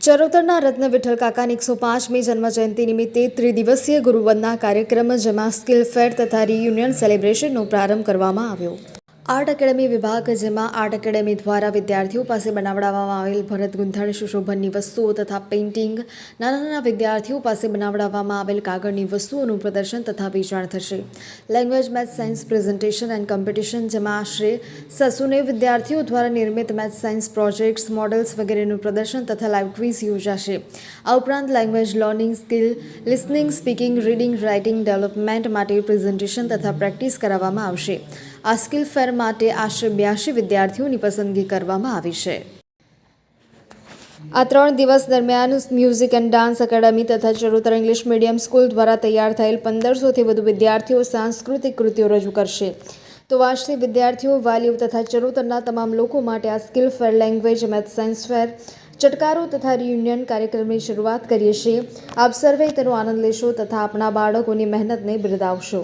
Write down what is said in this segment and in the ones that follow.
ચરોતરના રત્ન વિઠ્ઠલ કાકાની એકસો પાંચમી જન્મજયંતિ નિમિત્તે ત્રિદિવસીય ગુરુવંદના કાર્યક્રમ જેમાં સ્કિલ ફેર તથા રિયુનિયન સેલિબ્રેશનનો પ્રારંભ કરવામાં આવ્યો. આર્ટ એકેડેમી વિભાગ જેમાં આર્ટ એકેડેમી દ્વારા વિદ્યાર્થીઓ પાસે બનાવડાવવામાં આવેલ ભરત ગૂંથણ, સુશોભનની વસ્તુઓ તથા પેઇન્ટિંગ નાના નાના વિદ્યાર્થીઓ પાસે બનાવડાવવામાં આવેલ કાગળની વસ્તુઓનું પ્રદર્શન તથા વેચાણ થશે. Language math science presentation and competition જેમાં આશરે સસુને વિદ્યાર્થીઓ દ્વારા નિર્મિત મેથ સાયન્સ પ્રોજેક્ટ્સ મોડલ્સ વગેરેનું પ્રદર્શન તથા લાઇવ ક્વિઝ યોજાશે. આ ઉપરાંત language learning skill listening speaking reading writing development માટે પ્રેઝન્ટેશન તથા પ્રેક્ટિસ કરાવવામાં આવશે. આ સ્કિલ ફેર માટે આશરે બ્યાસી વિદ્યાર્થીઓની પસંદગી કરવામાં આવી છે. આ ત્રણ દિવસ દરમિયાન મ્યુઝિક એન્ડ ડાન્સ એકેડમી તથા ચરોતર ઇંગ્લિશ મીડિયમ સ્કૂલ દ્વારા તૈયાર થયેલ પંદરસોથી વધુ વિદ્યાર્થીઓ સાંસ્કૃતિક કૃતિઓ રજૂ કરશે. તો વાંચતી વિદ્યાર્થીઓ, વાલીઓ તથા ચરોતરના તમામ લોકો માટે આ skill fair language, math science fair, ચટકારો તથા રિયુનિયન કાર્યક્રમની શરૂઆત કરીએ છીએ. આપ સર્વે તેનો આનંદ લેશો તથા આપણા બાળકોની મહેનતને બિરદાવશો.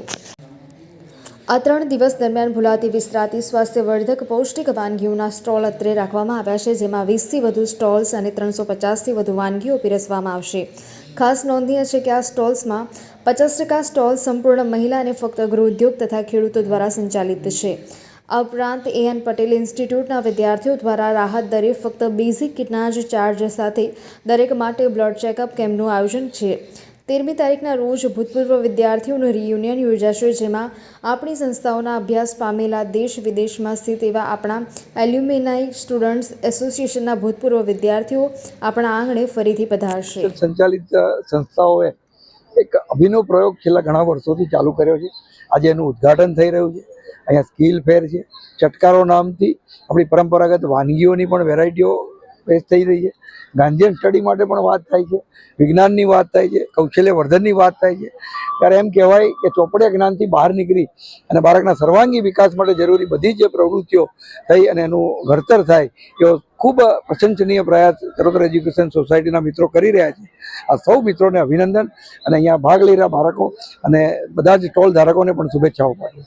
આ ત્રણ દિવસ દરમિયાન ભૂલાતી વિસરાતી સ્વાસ્થ્યવર્ધક પૌષ્ટિક વાનગીઓના સ્ટોલ અત્રે રાખવામાં આવ્યા છે, જેમાં વીસથી વધુ સ્ટોલ્સ અને ત્રણસો પચાસથી વધુ વાનગીઓ પીરસવામાં આવશે. ખાસ નોંધનીય છે કે આ સ્ટોલ્સમાં પચાસ ટકા સ્ટોલ સંપૂર્ણ મહિલા અને ફક્ત ગૃહોદ્યોગ તથા ખેડૂતો દ્વારા સંચાલિત છે. આ ઉપરાંત એએન પટેલ ઇન્સ્ટિટ્યૂટના વિદ્યાર્થીઓ દ્વારા રાહત દરે ફક્ત બેઝિક કિટના જ ચાર્જ સાથે દરેક માટે બ્લડ ચેકઅપ કેમ્પનું આયોજન છે. તેરમી તારીખના રોજ ભૂતપૂર્વ વિદ્યાર્થીઓનું રિયુનિયન યોજાશે, જેમાં આપણી સંસ્થાઓના અભ્યાસ પામેલા દેશ વિદેશમાં સ્થિત એવા આપણા એલ્યુમિનાઈ સ્ટુડન્ટ્સ એસોસિએશનના ભૂતપૂર્વ વિદ્યાર્થીઓ આપણા આંગણે ફરીથી પધારશે. સંચાલિત સંસ્થાઓએ એક અભિનવ પ્રયોગ છેલ્લા ઘણા વર્ષોથી ચાલુ કર્યો છે. આજે એનું ઉદ્ઘાટન થઈ રહ્યું છે. અહીંયા સ્કિલ ફેર છે. ચટકારો નામથી આપણી પરંપરાગત વાનગીઓની પણ વેરાયટીઓ પેશ થઈ રહી છે. ગાંધીયન સ્ટડી માટે પણ વાત થાય છે. વિજ્ઞાનની વાત થાય છે. કૌશલ્ય વર્ધનની વાત થાય છે. ત્યારે એમ કહેવાય કે ચોપડે જ્ઞાનથી બહાર નીકળી અને બાળકના સર્વાંગી વિકાસ માટે જરૂરી બધી જ પ્રવૃત્તિઓ થઈ અને એનું ઘડતર થાય, એવો ખૂબ પ્રશંસનીય પ્રયાસ ચરોતર એજ્યુકેશન સોસાયટીના મિત્રો કરી રહ્યા છે. આ સૌ મિત્રોને અભિનંદન અને અહીંયા ભાગ લઈ રહ્યા બાળકો અને બધા જ સ્ટોલ ધારકોને પણ શુભેચ્છાઓ પાઠવું.